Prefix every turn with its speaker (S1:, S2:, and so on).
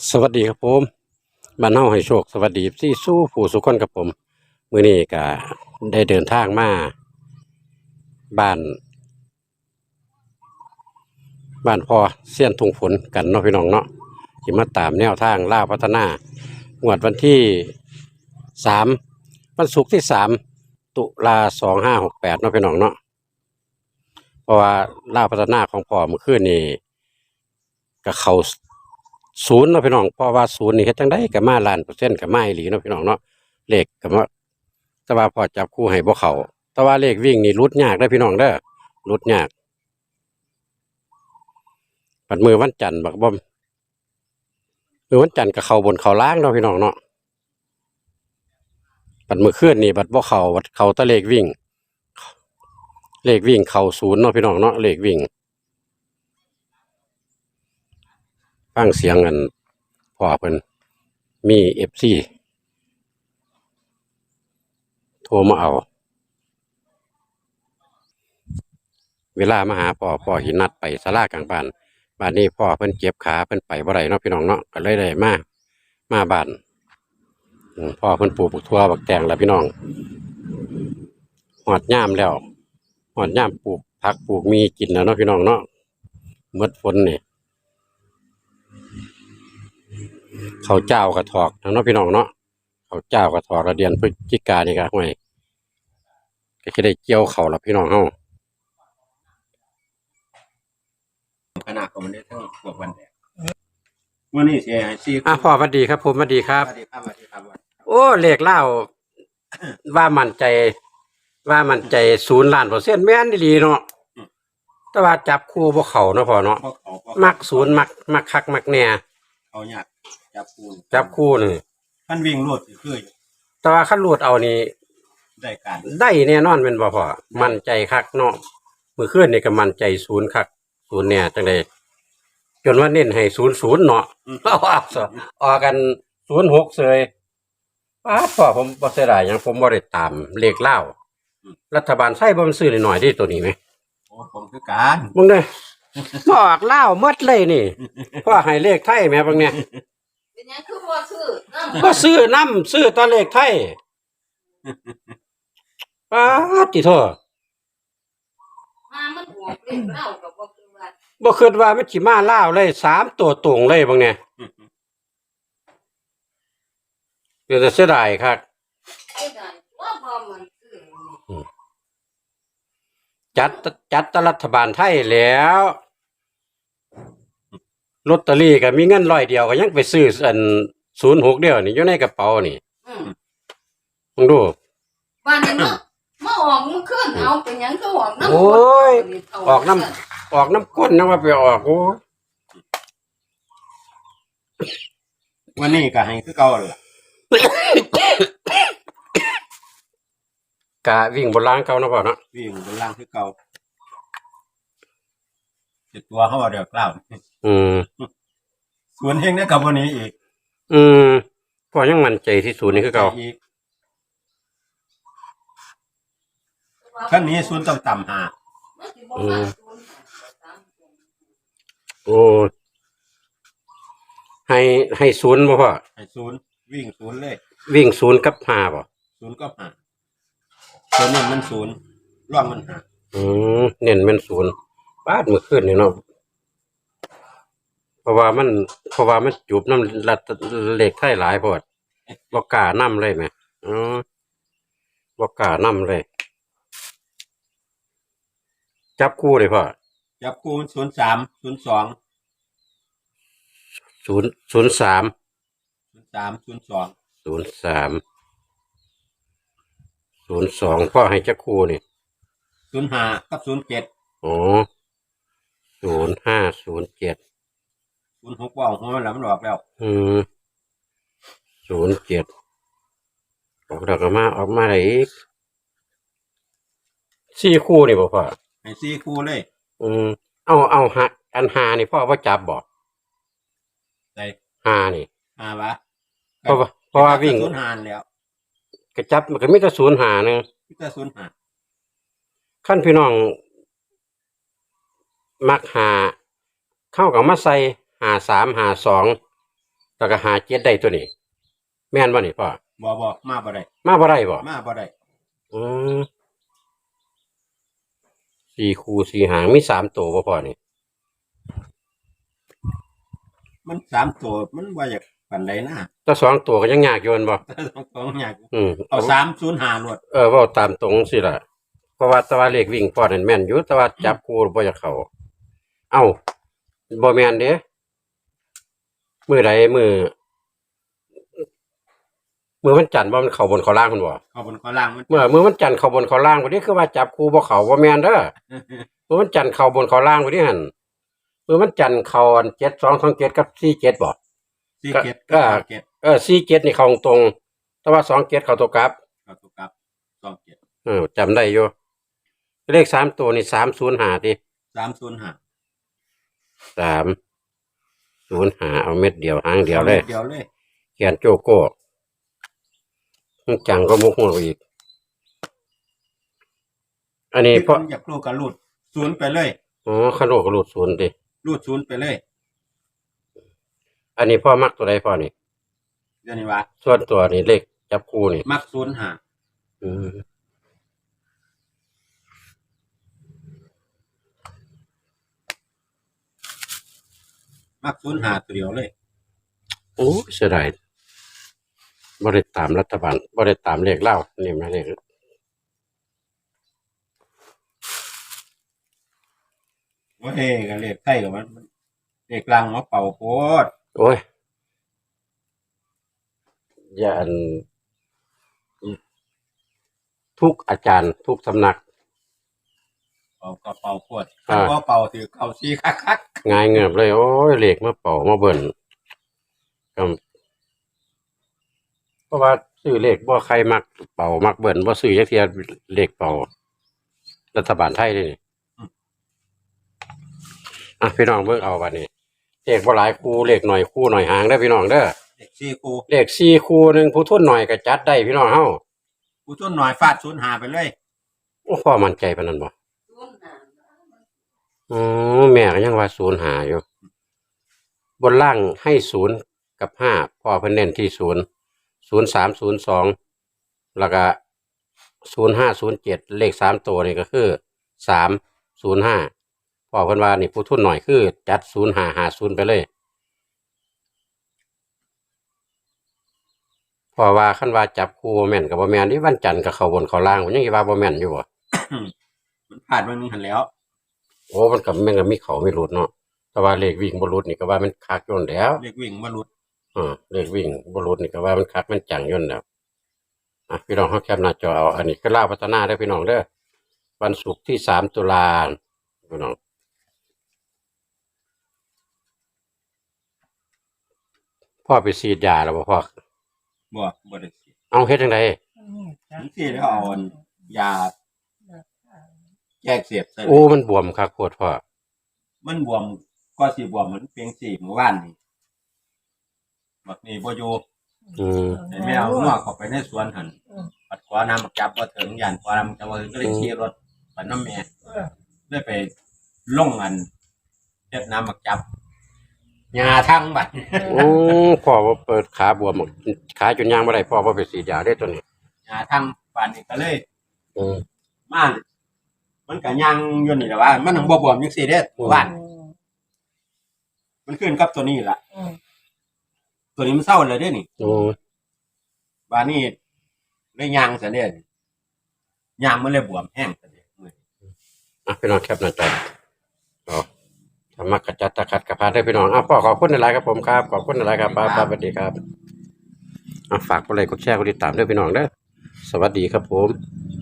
S1: สวัสดีครับผมบ้านเฮาให้โชคสวัสดีที่สู้ผู้สุขคนกับผมมื้อนี้ก็ได้เดินทางมาบ้าน บ้านพ่อเสี้ยนทุงฝนกันเนาะพี่น้องเนาะสิมาตามแนวทางล่าพัฒนางวดวันที่สามวันศุกร์ที่สามตุลาสองห้าหกแปดเนาะพี่น้องเนาะเพราะว่าล่าพัฒนาของพ่อเมื่อคืนนี้ก็เขา ศูนย์เนาะพี่น้องเพราะว่าศูนย์นี่เฮ็ดจังไดก็มาล้านเปอร์เซ็นต์ก็มาอีหลีเนาะพี่น้องเนาะเลขก็มาแต่ว่าพอจับคู่ให้บ่เข้าแต่ว่าเลขวิ่งนี่รุดยากเด้พี่น้องเด้อรุดยากปัดมือวันจันทร์บักบ่มมือวันจันทร์ก็เข้าบนเขาล่างเนาะพี่น้องเนาะปัดมือเคลื่อนนี่บัดบ่เข้าบัดเขาต่เลขวิ่ง เลขวิ่งเขาศูนย์เนาะพี่น้องเนาะเลขวิ่ง ฟังเสียงกันพ่อเพิ่นมีเอฟซีโทรมาเอา เวลามาหาพ่อพ่อหินนัดไปสลากลางบ้านบ้านนี้พ่อเพิ่นเจ็บขาเพิ่นไปบ่ได้เนาะพี่น้องเนาะก็เลยได้มามาบ้านพ่อเพิ่นปลูกบักทั่วบักแตงแล้วพี่น้องหอดย่ามแล้วหอดย่ามปลูกผักปลูกมีกินแล้วเนาะพี่น้องเนาะเมื่อฝนเนี่ย เขาวเจ้ากระถอกเนาะพี่น้องเนาะเขาวเจ้ากระถอกระเดียนพฤศจิกานี่ก็ห่วยก็จะได้เกี่ยวเขาวละพี่น้องเฮา
S2: ขนาดของมันได้ทั้งพวกวันแดกวันนี้เสียซี
S1: อะพ่อสวัสดีครับ ผมสวัสดีครับ
S2: สวัสดีครับสวัสดีครับวัน
S1: โอ้เลขเล่าว่ามั่นใจ ว่ามั่นใจศูนย์ล้านเปอร์เซ็นต์แม่นดีเนาะแต่ว่าจับคู่บ่เข้าเนาะพ่อเนาะ
S2: พวกเขาพว
S1: มักศูนย์มักมักคักมักแหน่
S2: เขาอยาก จับปูน
S1: จับคู่นี่
S2: ท่านวิ่งรวดสิคือ
S1: แต่ว่าคันรูดเอานี่
S2: ได้การ
S1: ได้แน่นอนเป็นบ่พ่อมั่นใจคักเนาะมื้อคืนนี่ก็มั่นใจศูนย์คักศูนย์เนี่ยจังไดจนว่าเน้นให้ศูนย์ศูนย์เนาะเอาออกซะออกกันศูนย์หกเลยป้าดพ่อผมบ่เสียดายหยังผมบ่ได้ตามเลขเล่าวรัฐบาลไทยบ่มันซื้อหน่อยๆดิตัวนี้ไหม
S2: โอ้ผมคือการ
S1: มึงเด้อบ่ออกเล่าวหมดเลยนี่พ่อให้เลขไทยแหม่บางเนี่ย
S3: เป็นหยังคือบ่ซื้อน้ำ
S1: บ่ซื้อน้ำซื้อแตัวเลขไทยป้าดติโทษ
S3: มามันออกเล่นเล่ากับบ่คือว่า
S1: บ่คิดว่ามันสิมาลาวเลยสามตัวตรงเลยบางเนี่ยเดี๋ยวจะเสียดายครับ
S3: เฮ็ดได้ว่าพอมันซื้อนี่
S1: จัดจัดแตรัฐบาลไทยแล้ว ลอตเตอรี่ก็มีเงินร้อยเดียวก็ยังไปซื้ออันศูนย์หกเดียวนี่อยู่ในกระเป๋านี่
S3: อืม
S1: มึงดู
S3: บ้านนี้เนาะมาออกมันขึ้นเอาเป็นหยังคือออกน้ำ
S1: โอ้ย
S3: เา
S1: ออกน้ำออกน้ำก้นนะว่าไปออกโอ้ย
S2: วันนี้ก็ให้คือเก่าล่ะ
S1: กะวิ่งบนล่างเก่านะพ่อเนาะ
S2: วิ่งบนล่างคือเก่า จิตตัวเขาเอาเดี๋ยวกล่าว
S1: อืม
S2: ส่วนเฮงได้กับวันนี้อีก
S1: อืมพ่อยังมั่นใจที่ศูนย์นี่คือเก่า
S2: อีกขั้นนี้ส่วนต่ำต่ำๆหา
S3: มันสิบ่มาศูนย์สามศูนย์
S1: โอ้ให้ให้ศูนย์บ่พ่อ
S2: ให้ศูนย์วิ่งศูนย์เลย
S1: วิ่งศูนย์กับห้าบ่
S2: ศูนย์ก็หาตัวนี้มันศูนย์ร่องมันหา
S1: อืมเน้นเป็นศูนย์ บาดมือขึ้นนี่เนาะเพราะว่ามัน เพราะว่ามันจูบน้ำรัดเหล็กไทยหลายพอดบ่กล้านํเลยไหมอ๋อบ่กล้านํเลย จับคู่เลยพ่อ
S2: จับคูณศูนย์สามศูนย์สอง
S1: ศูนย์ศูนย์สาม
S2: ศูนย์สามศูนย์สอง
S1: ศูนย์สามศูนย์สองพ่อให้จักคู่นี่
S2: ศูนย์ห้ากับศูนย์เจ็ด
S1: อ๋อศูน ย์ห้าศูนย์เจ็ด
S2: ศูนย์หกว่าหัวมันแล้วมันออกแล้ว
S1: อืมศูนย์เจ็ดออกดอกมาออกมาได้อีกสี่คู่นี่บ่พ่อ
S2: ให้สี่คู่เลย
S1: อืมเอาเอาหาอันหานี่พ่อว่าจับบ่
S2: ใส่
S1: หานี่
S2: ห้าวะ
S1: เพราะว่าเพราะว่าวิ่ง
S2: ศูนย์ห้าแล้ว
S1: กระจับมันก็มีแต่ศูนย์หาหนึง
S2: พิจารศูนย์ห้า
S1: ขั้นพี่น้อง มักหาเข้ากับมาใส่หาสามหาสองแล้วก็หาเจ็ดได้ตัวนี้ แม่นบ่นี่พ่อ
S2: บ่บ่มาบ่ได้
S1: มาบ่ได้บ่
S2: มาบ่ได้
S1: อืมสี่คู่สี่หางมีสามตัวบ่พ่อนี่
S2: มันสามตัวมันบ่อยากปานใดนะ
S1: ถ้าสองตัวก็ยังยากอยู่แม่นบ่
S2: ต้องของอยาก
S1: อืม
S2: เอาสามศูนย์ห้าหลวด
S1: เออเว่าตามตรงสิล่ะเพราะว่าแตะว่าเลขวิ่งพ่อนั่นแม่นอยู่แต่ว่าจับคู่บ่อยากเข้า เอ้าบ่แม่นเด้มือใดมือมือวันจันทร์บ่มันเข้าบนเข้าล่างพุ่นบ่
S2: เข้าบนข้อล่างมัน
S1: เมื่อมือวันจันทร์เข้าบนเข้าล่างบ่นี้คือว่าจับคู่บ่เข้าบ่แม่นเด้อมือวันจันทร์เข้าบนเข้าล่างบ่นี้หั่นมือวันจันทร์เข้าอัน72 27กับ47บ่
S2: สี่เจ็ด
S1: ก็
S2: เจ็ด
S1: เออ47นี่เข้าตรงๆแต่ว่า27เข้าตัวกลับ
S2: เข้าตัวกลับสองเจ็ด
S1: เออจำได้อยู่เลขสามตัวนี่305ติ
S2: สามศูนย์ห้า
S1: 305เอาเม็ดเดียวหางเดียวเลย
S2: เดียวเลย
S1: เขียนโจโก้จังก็มุกหัวอีก อันนี้
S2: ที่
S1: เพราะ
S2: ผมอยากรูดก็รูดศูนย์ไปเลย
S1: อ๋อขนกกระโดดศูนย์ดิ
S2: รูดศูนย์ไปเลย
S1: อันนี้พ่อมักตัวใดพ่อนี่
S2: เดี๋ยวนี้ว่า
S1: ส่วนตัวนี่เลขจับคู่นี่
S2: มักศูนย์ห้า
S1: อืม
S2: มักศูนย์ห้าตัวเดียวเลย
S1: โอ้เสียดายบ่ได้ตามรัฐบาลบ่ได้ตามเลขเล่านี่มาเลข
S2: ว่าเฮ้กันเลขไทยกับมันมันเลขลังมาเป่าโคตร
S1: โอ้ยอย่าอันทุกอาจารย์ ทุกสำนัก
S2: เป่าก็เป่าโคตร
S1: อ่า
S2: เพราะเป่าถือเก่าซีคักคัก
S1: ง่ายเงียบเลย โอ้ยเหล็กมาเป่ามาเบิ่นก็เพราะว่าซื้อเหล็กบ่ใครมักเป่ามักเบิ่นบ่ซื้อจักเทียเหล็กเป่า รัฐบาลไทยเลยนี่อะพี่น้องเบิ่งเอาบัดนี้เลขบ่หลายคู่เลขหน่อยคู่หน่อยหางเด้อพี่น้องเด้อ
S2: เด็กซีกู
S1: เลขสี่คู่หนึงผู้ทุนหน่อยก็จัดได้พี่น้องเฮา
S2: กูต้นหน่อยฟาดศูนย์ห้าไปเลย
S1: โอ้พ่อมั่นใจปานนั้นบ่
S3: ศูนย์ห้า
S1: อ๋อแม่ก็ยังว่าศูนย์หาอยู่ บนล่างให้ศูนย์กับห้าพ่อเพิ่นเน้นที่ศูนย์ศูนย์สามศูนย์สองแล้วก็ศูนย์ห้าศูนย์เจ็ดเลขสามตัวนี่ก็คือสามศูนย์ห้าพ่อเพิ่นว่านี่ผู้ทุนหน่อยคือ จัดศูนย์หาหาศูนย์ไปเลยพ่อว่าขั้นว่าจับคู่บ่แม่นกับบ่แม่นนี่วันจันทร์กับเขาบนเขาล่างผมยังสิว่าบ่แม่นอยู่บ่
S2: มันพลาดมันนึงหันแล้ว
S1: โอ้มันกับแม่งก็มีเขาไม่หลุดเนาะแต่ว่าเลขวิ่งบ่หลุดนี่ก็ว่ามันคักอยนนแหล้ว
S2: เลขวิ่งมาหลุด
S1: อ่าเลขวิ่งบ่หลุดนี่ก็ว่ามันคักมันจังอยนนแหล้วอะพี่น้องเฮาแคปหน้าจอเอาอันนี้คือลาวพัฒนาเด้อพี่น้องเด้อวันศุกร์ที่สามตุลาพี่น้องพ่อไปฉีดยาแล้วบ่พ่อ
S2: บ่บ่ได้สิ
S1: เอาเฮ็ดจังได
S2: ทั้งที่แล้วเอายา แยกเสียบใส่
S1: โอ้มันบวมคักโคตรพ่อ
S2: มันบวมก็สิบวมเหมือนเพียงสี่เมื่อวานนี่บักนี่บ่อยู่
S1: อืม
S2: แต่แม่เอานอกเข้าไปในสวนหันปัดขวาน้ำบักจับบ่ถึงยานขวาน้ำจับบ่ถึงก็เลยขี่รถปัดน้ำแม่เลยไปลงอันเฮ็ดน้ำบักจับยาทั้งบัด
S1: โอ้พ่อบ่เปิดขาบวมขาจนย่างบ่ได้พ่อบ่ไปฉีดยาได้ตัวนี้
S2: ยาทั้งปานนี้ก็เลย
S1: อืม
S2: มา มันก็ยังอยู่นี่แหละว่า มันถึงบ่บวมจังซี่เด้อว่าน มันขึ้นกับตัวนี้ล่ะตัวนี้มันเศร้าเลยเด้อนี่
S1: โอ้
S2: บานี่เลยยางซะเด้อยางมันเลยบวมแห้งซะเด้มื้อ
S1: อะพี่น้องแคปหน้าจออ๋อธรรมะกระจัดตะขัดกระพาได้พี่น้องอะพ่อขอบคุณหลายๆครับผมครับ ขอบคุณหลายๆครับป้าป้าสวัสดีครับอะฝากกดไลค์กดแชร์กดติดตามด้วยพี่น้องเด้อสวัสดีครับผม
S2: ค